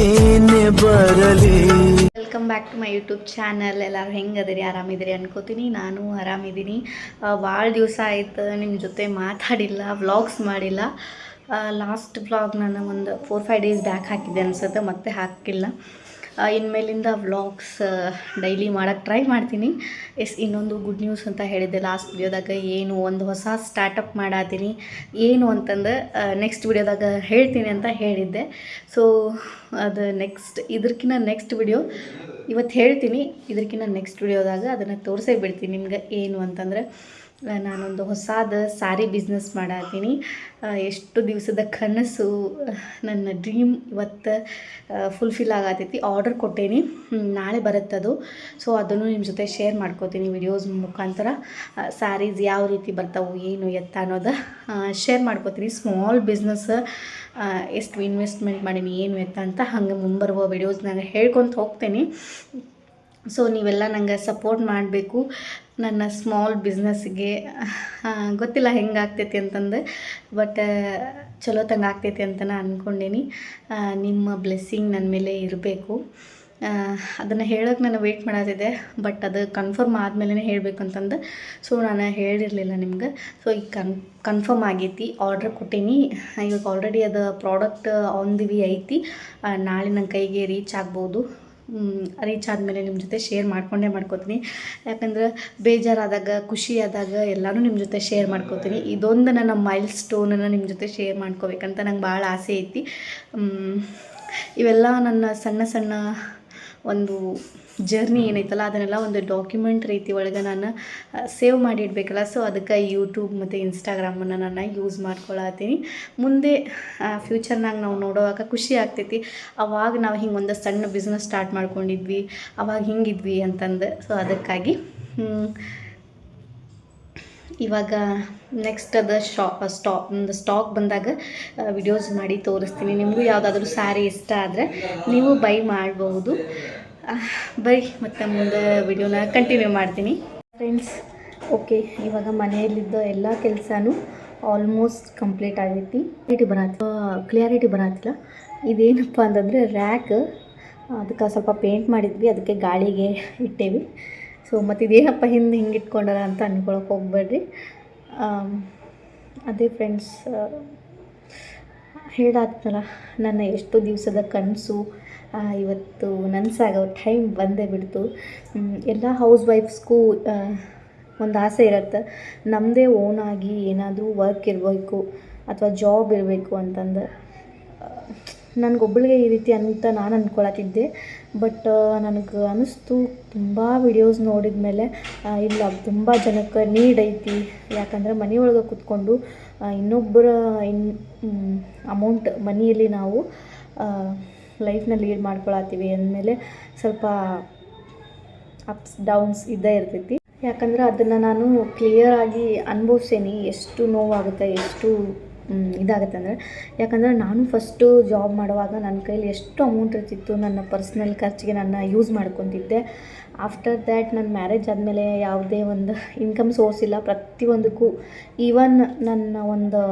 ಏನೇ ಬರಲಿ. Welcome back to my YouTube channel ಎಲ್ಲರೂ ಹೆಂಗದಿರಿ? ಆರಾಮಿದ್ದೀರಿ ಅನ್ಕೋತೀನಿ. ನಾನು ಆರಾಮಿದ್ದೀನಿ ಭಾಳ ದಿವಸ ಆಯ್ತು. ನಿಮ್ಮ ಜೊತೆ ಮಾತಾಡಿಲ್ಲ ವ್ಲಾಗ್ಸ್ ಮಾಡಿಲ್ಲ. ಲಾಸ್ಟ್ ವ್ಲಾಗ್ ನಾನು ಒಂದು ಫೋರ್ ಫೈವ್ ಡೇಸ್ ಬ್ಯಾಕ್ ಹಾಕಿದ್ದೆ ಅನ್ಸುತ್ತೆ. ಮತ್ತೆ ಹಾಕಿಲ್ಲ. ಇನ್ಮೇಲಿಂದ ವ್ಲಾಗ್ಸ್ ಡೈಲಿ ಮಾಡೋಕ್ಕೆ ಟ್ರೈ ಮಾಡ್ತೀನಿ. ಎಸ್, ಇನ್ನೊಂದು ಗುಡ್ ನ್ಯೂಸ್ ಅಂತ ಹೇಳಿದ್ದೆ ಲಾಸ್ಟ್ ವಿಡಿಯೋದಾಗ ಏನು ಒಂದು ಹೊಸ ಸ್ಟಾರ್ಟಪ್ ಮಾಡಾತೀನಿ. ಏನು ಅಂತಂದು ನೆಕ್ಸ್ಟ್ ವಿಡಿಯೋದಾಗ ಹೇಳ್ತೀನಿ ಅಂತ ಹೇಳಿದ್ದೆ. ಸೊ ಅದು ನೆಕ್ಸ್ಟ್ ಇದಕ್ಕಿಂತ ನೆಕ್ಸ್ಟ್ ವಿಡಿಯೋ ಇವತ್ತು ಹೇಳ್ತೀನಿ. ಇದಕ್ಕಿಂತ ನೆಕ್ಸ್ಟ್ ವಿಡಿಯೋದಾಗ ಅದನ್ನು ತೋರಿಸೇ ಬಿಡ್ತೀನಿ. ನಿಮ್ಗೆ ಏನು ಅಂತಂದ್ರೆ ನಾನೊಂದು ಹೊಸಾದ ಸಾರಿ ಬಿಸ್ನೆಸ್ ಮಾಡತ್ತೀನಿ ಎಷ್ಟು ದಿವಸದ ಕನಸು ನನ್ನ ಡ್ರೀಮ್ ಇವತ್ತು ಫುಲ್ಫಿಲ್ ಆಗತೈತಿ. ಆರ್ಡರ್ ಕೊಟ್ಟೇನಿ. ನಾಳೆ ಬರುತ್ತದು. ಸೊ ಅದನ್ನು ನಿಮ್ಮ ಜೊತೆ ಶೇರ್ ಮಾಡ್ಕೋತೀನಿ ವಿಡಿಯೋಸ್ ಮುಖಾಂತರ. ಸ್ಯಾರೀಸ್ ಯಾವ ರೀತಿ ಬರ್ತಾವೆ, ಏನು ಎತ್ತ ಅನ್ನೋದು ಶೇರ್ ಮಾಡ್ಕೋತೀನಿ. ಸ್ಮಾಲ್ ಬಿಸ್ನೆಸ್ ಎಷ್ಟು ಇನ್ವೆಸ್ಟ್ಮೆಂಟ್ ಮಾಡೀನಿ, ಏನು ಎತ್ತ ಅಂತ ಹಂಗೆ ಮುಂಬರುವ ವಿಡಿಯೋಸ್ ಹೇಳ್ಕೊತ ಹೋಗ್ತೇನೆ. ಸೊ ನೀವೆಲ್ಲ ನಂಗೆ ಸಪೋರ್ಟ್ ಮಾಡಬೇಕು. ನನ್ನ ಸ್ಮಾಲ್ ಬಿಸ್ನೆಸ್ಗೆ ಗೊತ್ತಿಲ್ಲ ಹೆಂಗೆ ಆಗ್ತೈತಿ ಅಂತಂದು ಬಟ್ ಚಲೋ ತಂಗ ಆಗ್ತೈತಿ ಅಂತ ನಾನು ಅಂದ್ಕೊಂಡೀನಿ ನಿಮ್ಮ ಬ್ಲೆಸ್ಸಿಂಗ್ ನನ್ನ ಮೇಲೆ ಇರಬೇಕು. ಅದನ್ನು ಹೇಳೋಕೆ ನಾನು ವೆಯ್ಟ್ ಮಾಡತ್ತಿದ್ದೆ ಬಟ್ ಅದು ಕನ್ಫರ್ಮ್ ಆದಮೇಲೆ ಹೇಳಬೇಕು ಅಂತಂದು ಸೊ ನಾನು ಹೇಳಿರಲಿಲ್ಲ ನಿಮ್ಗೆ. ಸೊ ಈಗ ಕನ್ ಕನ್ಫರ್ಮ್ ಆಗೈತಿ ಆರ್ಡ್ರ್ ಕೊಟ್ಟೀನಿ. ಇವಾಗ ಆಲ್ರೆಡಿ ಅದು ಪ್ರಾಡಕ್ಟ್ ಆನ್ ದಿ ವಿ ಐತಿ. ನಾಳೆ ನನ್ನ ಕೈಗೆ ರೀಚ್ ಆಗ್ಬೋದು. ರೀಚ್ ಆದಮೇಲೆ ನಿಮ್ಮ ಜೊತೆ ಶೇರ್ ಮಾಡ್ಕೊಂಡೇ ಮಾಡ್ಕೋತೀನಿ. ಯಾಕಂದ್ರೆ ಬೇಜಾರಾದಾಗ ಖುಷಿ ಆದಾಗ ಎಲ್ಲನೂ ನಿಮ್ಮ ಜೊತೆ ಶೇರ್ ಮಾಡ್ಕೋತೀನಿ. ಇದೊಂದು ನನ್ನ ಮೈಲ್ ಸ್ಟೋನನ್ನು ನಿಮ್ಮ ಜೊತೆ ಶೇರ್ ಮಾಡ್ಕೋಬೇಕಂತ ನಂಗೆ ಭಾಳ ಆಸೆ ಐತಿ. ಇವೆಲ್ಲ ನನ್ನ ಸಣ್ಣ ಸಣ್ಣ ಒಂದು ಜರ್ನಿ ಏನೈತಲ್ಲ, ಅದನ್ನೆಲ್ಲ ಒಂದು ಡಾಕ್ಯುಮೆಂಟ್ ರೀತಿ ಒಳಗೆ ನಾನು ಸೇವ್ ಮಾಡಿ ಇಡಬೇಕಲ್ಲ ಸೊ ಅದಕ್ಕೆ ಯೂಟ್ಯೂಬ್ ಮತ್ತು ಇನ್ಸ್ಟಾಗ್ರಾಮನ್ನು ನಾನು ಯೂಸ್ ಮಾಡ್ಕೊಳತ್ತೀನಿ. ಮುಂದೆ ಫ್ಯೂಚರ್ನಾಗ ನಾವು ನೋಡುವಾಗ ಖುಷಿ ಆಗ್ತೈತಿ. ಅವಾಗ ನಾವು ಹಿಂಗೆ ಒಂದು ಸಣ್ಣ ಬಿಸ್ನೆಸ್ ಸ್ಟಾರ್ಟ್ ಮಾಡ್ಕೊಂಡಿದ್ವಿ, ಅವಾಗ ಹಿಂಗಿದ್ವಿ ಅಂತಂದು. ಸೊ ಅದಕ್ಕಾಗಿ ಇವಾಗ ನೆಕ್ಸ್ಟ್ ಅದು ಶಾಪ್ ಸ್ಟಾಕ್ ಸ್ಟಾಕ್ ಬಂದಾಗ ವಿಡಿಯೋಸ್ ಮಾಡಿ ತೋರಿಸ್ತೀನಿ. ನಿಮಗೂ ಯಾವುದಾದ್ರೂ ಸ್ಯಾರಿ ಇಷ್ಟ ಆದರೆ ನೀವು ಬೈ ಮಾಡಬಹುದು ಬೈ ಮತ್ತು ಮುಂದೆ ವಿಡಿಯೋನ ಕಂಟಿನ್ಯೂ ಮಾಡ್ತೀನಿ. ಫ್ರೆಂಡ್ಸ್ ಓಕೆ ಇವಾಗ ಮನೆಯಲ್ಲಿದ್ದ ಎಲ್ಲ ಕೆಲಸನೂ ಆಲ್ಮೋಸ್ಟ್ ಕಂಪ್ಲೀಟ್ ಆಗೈತಿ. ಕ್ಲಿಯರಿಟಿ ಬರತ್ತ ಕ್ಲಿಯಾರಿಟಿ ಬರತ್ತಿಲ್ಲ ಇದೇನಪ್ಪ ಅಂತಂದರೆ ರ್ಯಾಕ್ ಅದಕ್ಕೆ ಸ್ವಲ್ಪ ಪೇಂಟ್ ಮಾಡಿದ್ವಿ, ಅದಕ್ಕೆ ಗಾಳಿಗೆ ಇಟ್ಟೇವಿ. ಸೊ ಮತ್ತು ಇದೇನಪ್ಪ ಹಿಂದೆ ಹಿಂಗೆ ಇಟ್ಕೊಂಡಾರ ಅಂತ ಅಂದ್ಕೊಳಕ್ಕೆ ಹೋಗ್ಬೇಡ್ರಿ. ಅದೇ ಫ್ರೆಂಡ್ಸ್ ಹೇಳಾದ್ನಲ್ಲ, ನನ್ನ ಎಷ್ಟು ದಿವಸದ ಕನಸು ಇವತ್ತು ನನಸಾಗೋ ಟೈಮ್ ಬಂದೇ ಬಿಡ್ತು. ಎಲ್ಲ ಹೌಸ್ ವೈಫ್ಸ್ಗೂ ಒಂದು ಆಸೆ ಇರುತ್ತೆ. ನಮ್ಮದೇ ಓನಾಗಿ ಏನಾದರೂ ವರ್ಕ್ ಇರಬೇಕು ಅಥವಾ ಜಾಬ್ ಇರಬೇಕು ಅಂತಂದು ನನಗೊಬ್ಬಳಿಗೆ ಈ ರೀತಿ ಅಂತ ನಾನು ಅಂದ್ಕೊಳತ್ತಿದ್ದೆ ಬಟ್ ನನಗೆ ಅನ್ನಿಸ್ತು ತುಂಬ ವಿಡಿಯೋಸ್ ನೋಡಿದ ಮೇಲೆ ಇಲ್ಲ ತುಂಬ ಜನಕ್ಕೆ ನೀಡ್ ಐತಿ. ಯಾಕಂದ್ರೆ ಮನೆಯೊಳಗೆ ಕೂತ್ಕೊಂಡು ಇನ್ನೊಬ್ಬರ ಇನ್ ಅಮೌಂಟ್ ಮನಿಯಲ್ಲಿ ನಾವು ಲೈಫ್ನ ಲೀಡ್ ಮಾಡ್ಕೊಳತ್ತೀವಿ ಅಂದಮೇಲೆ ಸ್ವಲ್ಪ ಅಪ್ಸ್ ಡೌನ್ಸ್ ಇದ್ದೇ ಇರ್ತೈತಿ. ಯಾಕಂದ್ರೆ ಅದನ್ನು ನಾನು ಕ್ಲಿಯರ್ ಆಗಿ ಅನುಭವಿಸೇನಿ. ಎಷ್ಟು ನೋವಾಗುತ್ತೆ, ಎಷ್ಟು ಇದಾಗುತ್ತೆ ಅಂದರೆ. ಯಾಕಂದರೆ ನಾನು ಫಸ್ಟು ಜಾಬ್ ಮಾಡುವಾಗ ನನ್ನ ಕೈಲಿ ಎಷ್ಟು ಅಮೌಂಟ್ ಇರ್ತಿತ್ತು ನನ್ನ ಪರ್ಸ್ನಲ್ ಖರ್ಚಿಗೆ ನನ್ನ ಯೂಸ್ ಮಾಡ್ಕೊತಿದ್ದೆ. ಆಫ್ಟರ್ ದ್ಯಾಟ್ ನನ್ನ ಮ್ಯಾರೇಜ್ ಆದಮೇಲೆ ಯಾವುದೇ ಒಂದು ಇನ್ಕಮ್ ಸೋರ್ಸ್ ಇಲ್ಲ. ಪ್ರತಿಯೊಂದಕ್ಕೂ ಈವನ್ ನನ್ನ ಒಂದು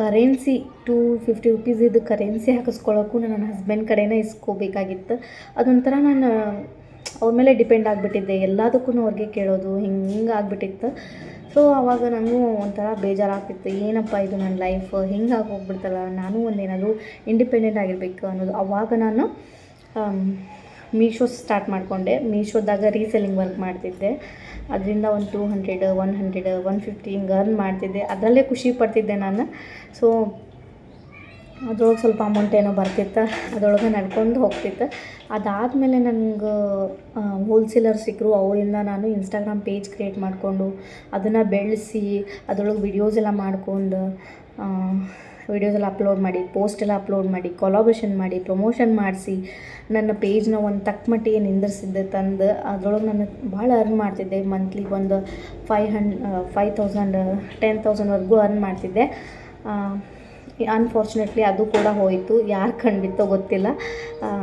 currency two fifty rupees currency ಹಾಕಿಸ್ಕೊಳ್ಳೋಕ್ಕೂ ನನ್ನ ಹಸ್ಬೆಂಡ್ ಕಡೆನೇ ಇಸ್ಕೋಬೇಕಾಗಿತ್ತು. ಅದೊಂಥರ ನಾನು ಅವ್ರ ಮೇಲೆ ಡಿಪೆಂಡ್ ಆಗಿಬಿಟ್ಟಿದ್ದೆ. ಎಲ್ಲದಕ್ಕೂ ಅವ್ರಿಗೆ ಕೇಳೋದು ಹಿಂಗೆ ಹಿಂಗೆ ಆಗಿಬಿಟ್ಟಿತ್ತು. ಸೊ ಆವಾಗ ನನಗೂ ಒಂಥರ ಬೇಜಾರಾಗ್ತಿತ್ತು. ಏನಪ್ಪ ಇದು ನನ್ನ ಲೈಫ್ ಹಿಂಗೆ ಹೋಗ್ಬಿಡ್ತಲ್ಲ ನಾನು ಒಂದೇನಾದರೂ ಇಂಡಿಪೆಂಡೆಂಟ್ ಆಗಿರಬೇಕು ಅನ್ನೋದು. ಆವಾಗ ನಾನು ಮೀಶೋ ಸ್ಟಾರ್ಟ್ ಮಾಡಿಕೊಂಡೆ. ಮೀಶೋದಾಗ ರೀಸೆಲ್ಲಿಂಗ್ ವರ್ಕ್ ಮಾಡ್ತಿದ್ದೆ. ಅದರಿಂದ ಒಂದು two hundred one hundred one fifty ಹಿಂಗೆ ಅರ್ನ್ ಮಾಡ್ತಿದ್ದೆ. ಅದರಲ್ಲೇ ಖುಷಿ ಪಡ್ತಿದ್ದೆ ನಾನು. ಸೊ ಅದ್ರೊಳಗೆ ಸ್ವಲ್ಪ ಅಮೌಂಟ್ ಏನೋ ಬರ್ತಿತ್ತು, ಅದ್ರೊಳಗೆ ನಡ್ಕೊಂಡು ಹೋಗ್ತಿತ್ತು. ಅದಾದಮೇಲೆ ನನಗೆ ಹೋಲ್ಸೇಲರ್ ಸಿಕ್ಕರು ಅವರಿಂದ ನಾನು ಇನ್ಸ್ಟಾಗ್ರಾಮ್ ಪೇಜ್ ಕ್ರಿಯೇಟ್ ಮಾಡಿಕೊಂಡು ಅದನ್ನು ಬೆಳೆಸಿ, ಅದ್ರೊಳಗೆ ವಿಡಿಯೋಸ್ ಎಲ್ಲ ಮಾಡ್ಕೊಂಡು ವಿಡಿಯೋಸ್ ಎಲ್ಲ ಅಪ್ಲೋಡ್ ಮಾಡಿ ಪೋಸ್ಟ್ ಎಲ್ಲ ಅಪ್ಲೋಡ್ ಮಾಡಿ ಕೊಲಾಬ್ರೇಷನ್ ಮಾಡಿ ಪ್ರಮೋಷನ್ ಮಾಡಿಸಿ, ನನ್ನ ಪೇಜ್ನ ಒಂದು ತಕ್ಕ ಮಟ್ಟಿಗೆ ನಿಂದಿರಿಸಿದ್ದೆ ತಂದು, ಅದರೊಳಗೆ ನಾನು ಭಾಳ ಅರ್ನ್ ಮಾಡ್ತಿದ್ದೆ. ಮಂತ್ಲಿ ಒಂದು ಫೈವ್ ಹಂಡ್ ಫೈವ್ ತೌಸಂಡ್ ಟೆನ್ ತೌಸಂಡ್ವರೆಗೂ ಅರ್ನ್ ಮಾಡ್ತಿದ್ದೆ. ಅನ್ಫಾರ್ಚುನೇಟ್ಲಿ ಅದು ಕೂಡ ಹೋಯಿತು. ಯಾರು ಕಂಡಿತ್ತೋ ಗೊತ್ತಿಲ್ಲ.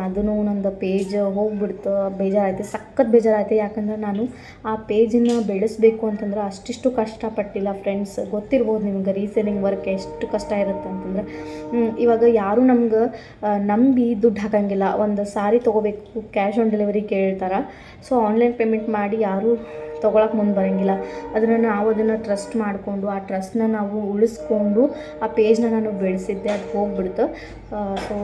ಅದೂ ನಂದು ಪೇಜ್ ಹೋಗ್ಬಿಡ್ತು. ಬೇಜಾರಾಯಿತು. ಸಖತ್ ಬೇಜಾರಾಯಿತು. ಯಾಕಂದ್ರೆ ನಾನು ಆ ಪೇಜನ್ನು ಬೆಳೆಸಬೇಕು ಅಂತಂದ್ರೆ ಅಷ್ಟಿಷ್ಟು ಕಷ್ಟಪಟ್ಟಿಲ್ಲ ಫ್ರೆಂಡ್ಸ್ ಗೊತ್ತಿರ್ಬೋದು ನಿಮ್ಗೆ ರೀಸೇಲಿಂಗ್ ವರ್ಕ್ ಎಷ್ಟು ಕಷ್ಟ ಇರುತ್ತೆ ಅಂತಂದ್ರೆ. ಇವಾಗ ಯಾರು ನಮ್ಗೆ ನಂಬಿ ದುಡ್ಡು ಹಾಕಂಗಿಲ್ಲ. ಒಂದು ಸಾರಿ ತೊಗೋಬೇಕು ಕ್ಯಾಶ್ ಆನ್ ಡೆಲಿವರಿ ಕೇಳ್ತಾರೆ. ಸೊ ಆನ್ಲೈನ್ ಪೇಮೆಂಟ್ ಮಾಡಿ ಯಾರೂ ತೊಗೊಳಕ್ಕೆ ಮುಂದೆ ಬರೋಂಗಿಲ್ಲ. ಅದನ್ನು ನಾವು ಅದನ್ನು ಟ್ರಸ್ಟ್ ಮಾಡಿಕೊಂಡು, ಆ ಟ್ರಸ್ಟ್ನ ನಾವು ಉಳಿಸ್ಕೊಂಡು, ಆ ಪೇಜ್ನ ನಾನು ಬೆಳೆಸಿದ್ದೆ, ಅದು ಹೋಗ್ಬಿಡ್ತು. ಸೊ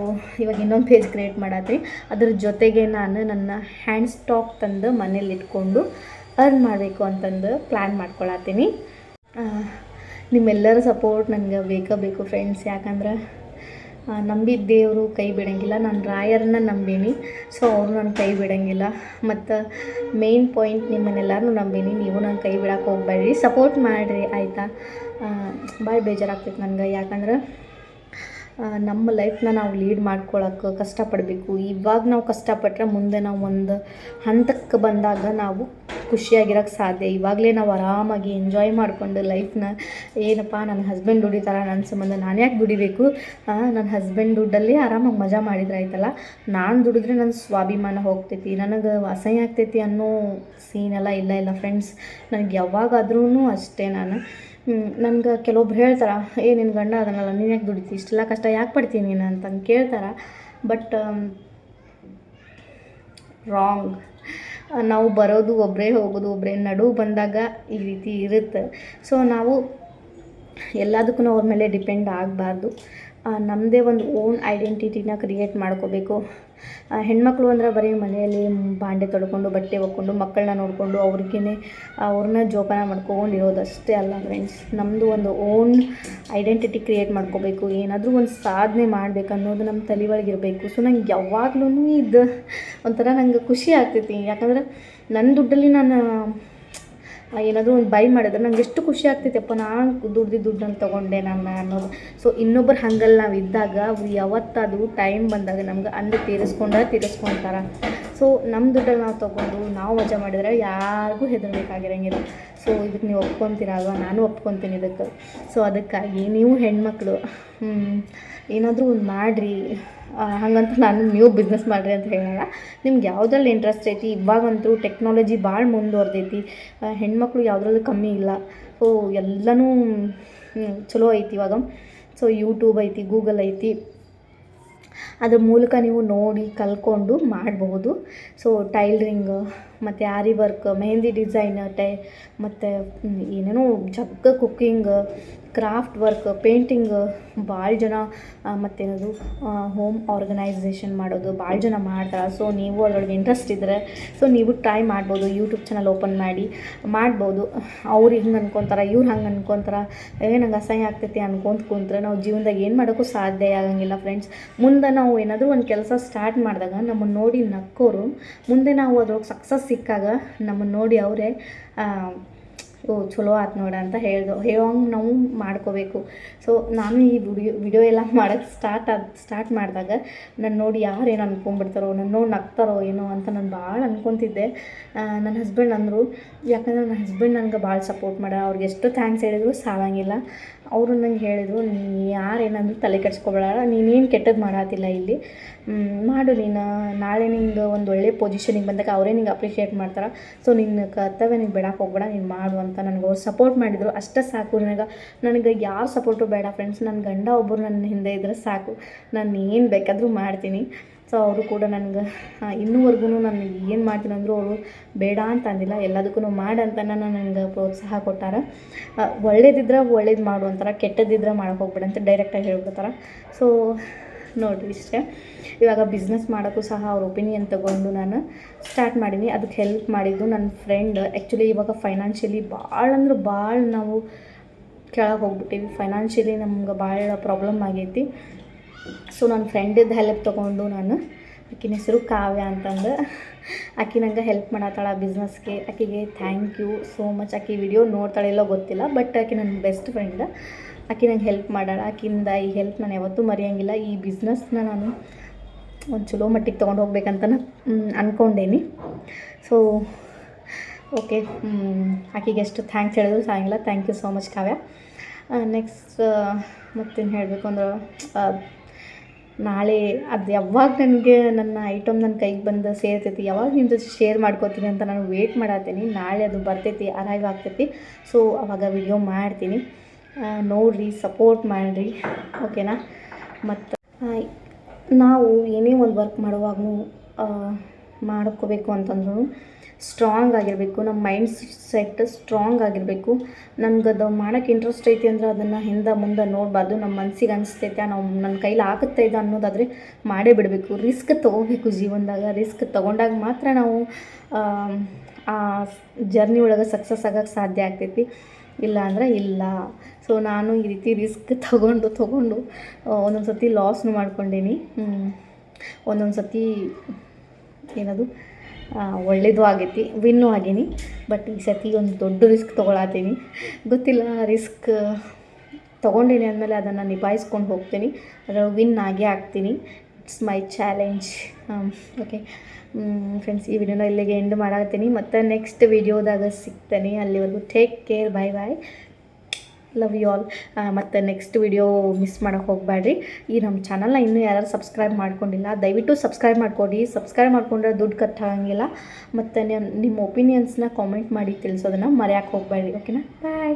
ಇವಾಗ ಇನ್ನೊಂದು ಪೇಜ್ ಕ್ರಿಯೇಟ್ ಮಾಡತ್ತೀನಿ ಅದ್ರ ಜೊತೆಗೆ ನಾನು ನನ್ನ ಹ್ಯಾಂಡ್ ಸ್ಟಾಕ್ ತಂದು ಮನೇಲಿ ಇಟ್ಕೊಂಡು ಅರ್ನ್ ಮಾಡಬೇಕು ಅಂತಂದು ಪ್ಲ್ಯಾನ್ ಮಾಡ್ಕೊಳತ್ತೀನಿ. ನಿಮ್ಮೆಲ್ಲರ ಸಪೋರ್ಟ್ ನನಗೆ ಬೇಕೇ ಬೇಕು ಫ್ರೆಂಡ್ಸ್ ಯಾಕಂದ್ರೆ ನಂಬಿದ ದೇವರು ಕೈ ಬಿಡಂಗಿಲ್ಲ. ನಾನು ರಾಯರನ್ನ ನಂಬೀನಿ ಸೊ ಅವರು ನನ್ನ ಕೈ ಬಿಡಂಗಿಲ್ಲ. ಮತ್ತು ಮೇನ್ ಪಾಯಿಂಟ್ ನಿಮ್ಮನ್ನೆಲ್ಲರೂ ನಂಬೀನಿ, ನೀವು ನನ್ನ ಕೈ ಬಿಡೋಕೆ ಹೋಗ್ಬೇಡ್ರಿ ಸಪೋರ್ಟ್ ಮಾಡಿರಿ, ಆಯಿತಾ? ಭಾಳ ಬೇಜಾರಾಗ್ತೈತೆ ನನಗೆ. ಯಾಕಂದ್ರೆ ನಮ್ಮ ಲೈಫ್ನ ನಾವು ಲೀಡ್ ಮಾಡ್ಕೊಳಕ್ಕೆ ಕಷ್ಟಪಡಬೇಕು. ಇವಾಗ ನಾವು ಕಷ್ಟಪಟ್ಟರೆ ಮುಂದೆ ನಾವು ಒಂದು ಹಂತಕ್ಕೆ ಬಂದಾಗ ನಾವು ಖುಷಿಯಾಗಿರೋಕ್ಕೆ ಸಾಧ್ಯ. ಇವಾಗಲೇ ನಾವು ಆರಾಮಾಗಿ ಎಂಜಾಯ್ ಮಾಡಿಕೊಂಡು ಲೈಫ್ನ ಏನಪ್ಪ ನನ್ನ ಹಸ್ಬೆಂಡ್ ದುಡಿತಾರ ನನ್ನ ಸಂಬಂಧ ನಾನು ಯಾಕೆ ದುಡಿಬೇಕು? ನನ್ನ ಹಸ್ಬೆಂಡ್ ದುಡ್ಡಲ್ಲಿ ಆರಾಮಾಗಿ ಮಜಾ ಮಾಡಿದ್ರೆ ಆಯ್ತಲ್ಲ? ನಾನು ದುಡಿದ್ರೆ ನನ್ನ ಸ್ವಾಭಿಮಾನ ಹೋಗ್ತೈತಿ. ನನಗೆ ಅಸಹ್ಯ ಆಗ್ತೈತಿ ಅನ್ನೋ ಸೀನೆಲ್ಲ ಇಲ್ಲ ಇಲ್ಲ ಫ್ರೆಂಡ್ಸ್ ನನಗೆ ಯಾವಾಗಾದ್ರೂ ಅಷ್ಟೇ ನಾನು. ನನ್ಗೆ ಕೆಲವೊಬ್ರು ಹೇಳ್ತಾರೆ, ಏ ನಿನ್ನ ಗಂಡ ಅದನ್ನಲ್ಲ ನೀನು ಯಾಕೆ ದುಡಿತಿ? ಇಷ್ಟೆಲ್ಲ ಕಷ್ಟ ಯಾಕೆ ಪಡ್ತೀನಿ ನೀನು? ಅಂತಂದು ಕೇಳ್ತಾರೆ. ಬಟ್ ರಾಂಗ್ ನಾವು ಬರೋದು ಒಬ್ಬರೇ ಹೋಗೋದು ಒಬ್ಬರೇ ನಡು ಬಂದಾಗ ಈ ರೀತಿ ಇರುತ್ತೆ. ಸೊ ನಾವು ಎಲ್ಲದಕ್ಕೂ ಅವ್ರ ಮೇಲೆ ಡಿಪೆಂಡ್ ಆಗಬಾರ್ದು. ನಮ್ಮದೇ ಒಂದು ಓನ್ ಐಡೆಂಟಿಟಿನ ಕ್ರಿಯೇಟ್ ಮಾಡ್ಕೋಬೇಕು. ಹೆಣ್ಮಕ್ಳು ಅಂದ್ರೆ ಬರೀ ಮನೆಯಲ್ಲಿ ಬಾಂಡೆ ತೊಳ್ಕೊಂಡು, ಬಟ್ಟೆ ಒಕ್ಕೊಂಡು ಮಕ್ಕಳನ್ನ ನೋಡಿಕೊಂಡು ಅವ್ರಿಗೇ ಅವ್ರನ್ನ ಜೋಪಾನ ಮಾಡ್ಕೊಂಡು ಇರೋದಷ್ಟೇ ಅಲ್ಲ ಫ್ರೆಂಡ್ಸ್ ನಮ್ಮದು ಒಂದು ಓನ್ ಐಡೆಂಟಿಟಿ ಕ್ರಿಯೇಟ್ ಮಾಡ್ಕೋಬೇಕು. ಏನಾದರೂ ಒಂದು ಸಾಧನೆ ಮಾಡ್ಬೇಕು ಅನ್ನೋದು ನಮ್ಮ ತಲೆ ಒಳಗೆ ಇರಬೇಕು. ಸೊ ನಂಗೆ ಯಾವಾಗ್ಲೂ ಇದು ಒಂಥರ ನಂಗೆ ಖುಷಿ ಆಗ್ತೈತಿ. ಯಾಕಂದ್ರೆ ನನ್ನ ದುಡ್ಡಲ್ಲಿ ನಾನು ಏನಾದರೂ ಒಂದು ಬೈ ಮಾಡಿದ್ರೆ ನಂಗೆ ಎಷ್ಟು ಖುಷಿ ಆಗ್ತೈತಪ್ಪ ನಾನು ದುಡ್ದು ದುಡ್ಡನ್ನು ತೊಗೊಂಡೆ ನಾನು ಅನ್ನೋದು. ಸೊ ಇನ್ನೊಬ್ಬರು ಹಂಗಲ್ಲಿ ನಾವು ಇದ್ದಾಗ, ಅವ್ರು ಯಾವತ್ತದು ಟೈಮ್ ಬಂದಾಗ ನಮ್ಗೆ ಅಂದು ತೀರಿಸ್ಕೊಂಡ ತೀರಿಸ್ಕೊಳ್ತಾರೆ ಸೊ ನಮ್ಮ ದುಡ್ಡಲ್ಲಿ ನಾವು ತೊಗೊಂಡು ನಾವು ಮಜಾ ಮಾಡಿದ್ರೆ ಯಾರಿಗೂ ಹೆದರ್ಬೇಕಾಗಿರಂಗಿಲ್ಲ. ಸೊ ಇದಕ್ಕೆ ನೀವು ಒಪ್ಕೊತೀರ ಅಲ್ವಾ? ನಾನು ಒಪ್ಕೊತೀನಿ ಇದಕ್ಕೆ ಸೊ ಅದಕ್ಕಾಗಿ ನೀವು ಹೆಣ್ಮಕ್ಳು ಏನಾದರೂ ಒಂದು ಮಾಡಿರಿ. ಹಾಗಂತ ನಾನು ನೀವು ಬಿಸ್ನೆಸ್ ಮಾಡಿರಿ ಅಂತ ಹೇಳಲ್ಲ ನಿಮ್ಗೆ ಯಾವುದ್ರಲ್ಲಿ ಇಂಟ್ರೆಸ್ಟ್ ಐತಿ? ಇವಾಗಂತೂ ಟೆಕ್ನಾಲಜಿ ಭಾಳ ಮುಂದುವರ್ದೈತಿ. ಹೆಣ್ಮಕ್ಳು ಯಾವುದ್ರಲ್ಲೂ ಕಮ್ಮಿ ಇಲ್ಲ. ಸೊ ಎಲ್ಲನೂ ಚಲೋ ಐತಿ ಇವಾಗ. ಸೊ ಯೂಟ್ಯೂಬ್ ಐತಿ ಗೂಗಲ್ ಐತಿ. ಅದ್ರ ಮೂಲಕ ನೀವು ನೋಡಿ, ಕಲ್ಕೊಂಡು ಮಾಡಬಹುದು ಸೊ ಟೈಲರಿಂಗ್ ಮತ್ತು ಆರಿ ವರ್ಕ್ ಮೆಹಂದಿ ಡಿಸೈನ್ ಟೈ, ಮತ್ತು ಏನೇನೋ ಜಗ್ಗ ಕುಕ್ಕಿಂಗ್ ಕ್ರಾಫ್ಟ್ ವರ್ಕ್, ಪೇಂಟಿಂಗ್ ಭಾಳ ಜನ ಮತ್ತೇನದು ಹೋಮ್ ಆರ್ಗನೈಸೇಷನ್ ಮಾಡೋದು ಭಾಳ ಜನ ಮಾಡ್ತಾರೆ ಸೊ ನೀವು ಅದರೊಳಗೆ ಇಂಟ್ರೆಸ್ಟ್ ಇದ್ದರೆ ಸೊ ನೀವು ಟ್ರೈ ಮಾಡ್ಬೋದು ಯೂಟ್ಯೂಬ್ ಚಾನಲ್ ಓಪನ್ ಮಾಡಿ, ಮಾಡ್ಬೋದು. ಅವ್ರು ಹಿಂಗೆ ಅನ್ಕೊತಾರೆ, ಇವ್ರು ಹಂಗೆ ಅನ್ಕೊತಾರೆ, ಏ, ನಂಗೆ ಅಸಹ್ಯ ಆಗ್ತೈತಿ ಅನ್ಕೊಂತ ಕುಂತ್ರೆ, ನಾವು ಜೀವನದಾಗ ಏನು ಮಾಡೋಕ್ಕೂ ಸಾಧ್ಯ ಆಗಂಗಿಲ್ಲ ಫ್ರೆಂಡ್ಸ್ ಮುಂದೆ ನಾವು ಏನಾದರೂ ಒಂದು ಕೆಲಸ ಸ್ಟಾರ್ಟ್ ಮಾಡಿದಾಗ ನಮ್ಮನ್ನು ನೋಡಿ ನಕ್ಕೋರು, ಮುಂದೆ ನಾವು ಅದ್ರೊಳಗೆ ಸಕ್ಸಸ್ ಸಿಕ್ಕಾಗ ನಮ್ಮನ್ನು ನೋಡಿ ಅವರೇ ಓ, ಚಲೋ ಆಯ್ತು ನೋಡ ಅಂತ ಹೇಳ್ದು. ಹೇಳೋಂಗೆ ನಾವು ಮಾಡ್ಕೋಬೇಕು. ಸೊ ನಾನು ಈ ವಿಡಿಯೋ ವಿಡಿಯೋ ಎಲ್ಲ ಮಾಡೋಕ್ಕೆ ಸ್ಟಾರ್ಟ್ ಸ್ಟಾರ್ಟ್ ಮಾಡಿದಾಗ ನನ್ನ ನೋಡಿ ಯಾರೇನು ಏನು ಅನ್ಕೊಂಡ್ಬಿಡ್ತಾರೋ ನನ್ನ ನೋಡಿ ನಗ್ತಾರೋ ಏನೋ ಅಂತ ನಾನು ಭಾಳ ಅಂದ್ಕೊತಿದ್ದೆ ನನ್ನ ಹಸ್ಬೆಂಡ್ ಅಂದರು, ಯಾಕಂದ್ರೆ ನನ್ನ ಹಸ್ಬೆಂಡ್ ನನಗೆ ಭಾಳ ಸಪೋರ್ಟ್ ಮಾಡ, ಅವ್ರಿಗೆ ಎಷ್ಟು ಥ್ಯಾಂಕ್ಸ್ ಹೇಳಿದ್ರು ಸಾಲಂಗಿಲ್ಲ. ಅವರು ನಂಗೆ ಹೇಳಿದರು, ನೀನು ಯಾರು ಏನಂದ್ರು ತಲೆ ಕೆಡ್ಸ್ಕೊಬೇಡ ನೀನೇನು ಕೆಟ್ಟದ್ದು ಮಾಡತ್ತಿಲ್ಲ ಇಲ್ಲಿ. ಮಾಡು ನೀನು, ನಾಳೆ ನಿಂಗೆ ಒಂದು ಒಳ್ಳೆ ಪೊಸಿಷನಿಗೆ ಬಂದಾಗ ಅವರೇ ನಿಂಗೆ ಅಪ್ರಿಷಿಯೇಟ್ ಮಾಡ್ತಾರೆ. ಸೊ ನಿನ್ನ ಕರ್ತವ್ಯ ನಿಂಗೆ ಬಿಡಕ್ಕೆ ಹೋಗ್ಬೇಡ, ನೀನು ಮಾಡು ಅಂತ ನನಗೆ ಅವ್ರು ಸಪೋರ್ಟ್ ಮಾಡಿದರು. ಅಷ್ಟೇ ಸಾಕು ನನಗೆ. ನನಗೆ ಯಾವ ಸಪೋರ್ಟು ಬೇಡ ಫ್ರೆಂಡ್ಸ್ ನನ್ನ ಗಂಡ ಒಬ್ಬರು ನನ್ನ ಹಿಂದೆ ಇದ್ದರೆ ಸಾಕು. ನಾನು ಏನು ಬೇಕಾದರೂ ಮಾಡ್ತೀನಿ. ಸೊ ಅವರು ಕೂಡ ನನಗೆ ಇನ್ನೂವರೆಗೂ ನಾನು ಏನು ಮಾಡ್ತೀನಿ ಅಂದರೂ ಅವರು ಬೇಡ ಅಂತ ಅಂದಿಲ್ಲ. ಎಲ್ಲದಕ್ಕೂ ಮಾಡಂತ ನನಗೆ ಪ್ರೋತ್ಸಾಹ ಕೊಟ್ಟಾರ. ಒಳ್ಳೇದಿದ್ರೆ ಒಳ್ಳೇದು ಮಾಡು ಅಂತಾರೆ. ಕೆಟ್ಟದಿದ್ರೆ ಮಾಡೋಕೆ ಹೋಗ್ಬೇಡ ಅಂತ ಡೈರೆಕ್ಟಾಗಿ ಹೇಳ್ಬಿಡ್ತಾರೆ ಸೊ ನೋಡಿರಿ ಇಷ್ಟೇ. ಇವಾಗ ಬಿಸ್ನೆಸ್ ಮಾಡೋಕ್ಕೂ ಸಹ ಅವ್ರ ಒಪಿನಿಯನ್ ತೊಗೊಂಡು ನಾನು ಸ್ಟಾರ್ಟ್ ಮಾಡೀನಿ. ಅದಕ್ಕೆ ಹೆಲ್ಪ್ ಮಾಡಿದ್ದು ನನ್ನ ಫ್ರೆಂಡ್ ಆ್ಯಕ್ಚುಲಿ ಇವಾಗ ಫೈನಾನ್ಷಿಯಲಿ ಭಾಳ ಅಂದ್ರೆ ಭಾಳ ನಾವು ಕೆಳಗೆ ಹೋಗ್ಬಿಟ್ಟಿವಿ. ಫೈನಾನ್ಷಿಯಲಿ ನಮ್ಗೆ ಭಾಳ ಪ್ರಾಬ್ಲಮ್ ಆಗೈತಿ. ಸೊ ನನ್ನ ಫ್ರೆಂಡಿದ್ದು ಹೆಲ್ಪ್ ತೊಗೊಂಡು ನಾನು, ಆಕಿನ ಹೆಸರು ಕಾವ್ಯ ಅಂತಂದು. ಆಕಿ ನಂಗೆ ಹೆಲ್ಪ್ ಮಾಡತ್ತಾಳ ಬಿಸ್ನೆಸ್ಗೆ ಆಕಿಗೆ ಥ್ಯಾಂಕ್ ಯು ಸೋ ಮಚ್ ಆಕಿ ವಿಡಿಯೋ ನೋಡ್ತಾಳೆ ಇಲ್ಲೋ ಗೊತ್ತಿಲ್ಲ ಬಟ್ ಆಕಿ ನನ್ನ ಬೆಸ್ಟ್ ಫ್ರೆಂಡ್ ಆಕಿ ನಂಗೆ ಹೆಲ್ಪ್ ಮಾಡಾಳ. ಆಕಿಂದ ಈ ಹೆಲ್ಪ್ ನಾನು ಯಾವತ್ತೂ ಮರೆಯೋಂಗಿಲ್ಲ. ಈ ಬಿಸ್ನೆಸ್ನ ನಾನು ಒಂದು ಚಲೋ ಮಟ್ಟಿಗೆ ತೊಗೊಂಡು ಹೋಗ್ಬೇಕಂತ ಅಂದ್ಕೊಂಡೇನಿ ಸೊ ಓಕೆ ಆಕಿಗೆ ಎಷ್ಟು ಥ್ಯಾಂಕ್ಸ್ ಹೇಳಿದ್ರು ಸಾಯಂಗಿಲ್ಲ. Thank you so much Kavya. Next ಮತ್ತೇನು ಹೇಳಬೇಕು ಅಂದ್ರೆ ಆ, ನಾಳೆ ಅದು ಯಾವಾಗ ನನಗೆ ನನ್ನ ಐಟಮ್ ನನ್ನ ಕೈಗೆ ಬಂದು ಸೇರ್ತೈತಿ, ಯಾವಾಗ ನಿಮ್ಮ ಜೊತೆ ಶೇರ್ ಮಾಡ್ಕೋತೀನಿ ಅಂತ ನಾನು ವೇಟ್ ಮಾಡತ್ತೀನಿ ನಾಳೆ ಅದು ಬರ್ತೈತಿ ಅರೈವ್ ಆಗ್ತೈತಿ. ಸೊ ಅವಾಗ ವಿಡಿಯೋ ಮಾಡ್ತೀನಿ. ನೋಡಿರಿ ಸಪೋರ್ಟ್ ಮಾಡಿರಿ. ಓಕೆನಾ ಮತ್ತು ನಾವು ಏನೇ ಒಂದು ವರ್ಕ್ ಮಾಡುವಾಗೂ ಮಾಡ್ಕೋಬೇಕು ಅಂತಂದ್ರು ಸ್ಟ್ರಾಂಗ್ ಆಗಿರಬೇಕು, ನಮ್ಮ ಮೈಂಡ್ ಸೆಟ್ ಸ್ಟ್ರಾಂಗ್ ಆಗಿರಬೇಕು. ನಮ್ಗೆ ಅದು ಮಾಡೋಕ್ಕೆ ಇಂಟ್ರೆಸ್ಟ್ ಐತಿ ಅಂದರೆ ಅದನ್ನು ಹಿಂದೆ ಮುಂದೆ ನೋಡಬಾರ್ದು. ನಮ್ಮ ಮನಸ್ಸಿಗೆ ಅನಿಸ್ತೈತೆ, ನಾವು ನನ್ನ ಕೈಲಿ ಆಗುತ್ತೆ ಇದು ಅನ್ನೋದಾದರೆ ಮಾಡೇ ಬಿಡಬೇಕು. ರಿಸ್ಕ್ ತೊಗೋಬೇಕು ಜೀವನದಾಗ. ರಿಸ್ಕ್ ತೊಗೊಂಡಾಗ ಮಾತ್ರ ನಾವು, ಆ ಜರ್ನಿ ಒಳಗೆ ಸಕ್ಸಸ್ ಆಗೋಕ್ಕೆ ಸಾಧ್ಯ ಆಗ್ತೈತಿ. ಇಲ್ಲ ಅಂದರೆ ಇಲ್ಲ. ಸೊ ನಾನು ಈ ರೀತಿ ರಿಸ್ಕ್ ತೊಗೊಂಡು ತೊಗೊಂಡು ಒಂದೊಂದು ಸರ್ತಿ ಲಾಸ್ನು ಮಾಡ್ಕೊಂಡೀನಿ. ಒಂದೊಂದು ಸರ್ತಿ ಏನದು? ಆ, ಒಳ್ಳೇದು ಆಗೈತಿ ವಿನ್ನು ಆಗೀನಿ. ಬಟ್ ಈ ಸತಿ ಒಂದು ದೊಡ್ಡ ರಿಸ್ಕ್ ತೊಗೊಳತ್ತೀನಿ ಗೊತ್ತಿಲ್ಲ ರಿಸ್ಕ್ ತೊಗೊಂಡಿನಿ ಅಂದಮೇಲೆ ಅದನ್ನು ನಿಭಾಯಿಸ್ಕೊಂಡು ಹೋಗ್ತೀನಿ. ಅದರ ವಿನ್ ಆಗೇ ಆಗ್ತೀನಿ. It's my challenge okay friends ಈ ವಿಡಿಯೋನ ಇಲ್ಲಿಗೆ ಎಂಡ್ ಮಾಡಾಕತ್ತೀನಿ. ಮತ್ತು ನೆಕ್ಸ್ಟ್ ವಿಡಿಯೋದಾಗ ಸಿಗ್ತೇನೆ. ಅಲ್ಲಿವರೆಗೂ take care bye bye love you all ಮತ್ತು ನೆಕ್ಸ್ಟ್ ವಿಡಿಯೋ ಮಿಸ್ ಮಾಡೋಕೆ ಹೋಗಬೇಡ್ರಿ ಈ ನಮ್ಮ ಚಾನಲ್ನ ಇನ್ನೂ ಯಾರು ಸಬ್ಸ್ಕ್ರೈಬ್ ಮಾಡ್ಕೊಂಡಿಲ್ಲ, ದಯವಿಟ್ಟು ಸಬ್ಸ್ಕ್ರೈಬ್ ಮಾಡ್ಕೊಡಿ. ಸಬ್ಸ್ಕ್ರೈಬ್ ಮಾಡ್ಕೊಂಡ್ರೆ ದುಡ್ಡು ಕಟ್ಟಾಗಂಗಿಲ್ಲ. ಮತ್ತು ನಿಮ್ಮ ಒಪಿನಿಯನ್ಸ್ನ ಕಾಮೆಂಟ್ ಮಾಡಿ ತಿಳಿಸೋದನ್ನು ಮರೆಯೋಕ್ಕೆ ಹೋಗಬೇಡ್ರಿ ಓಕೆನಾ ಬಾಯ್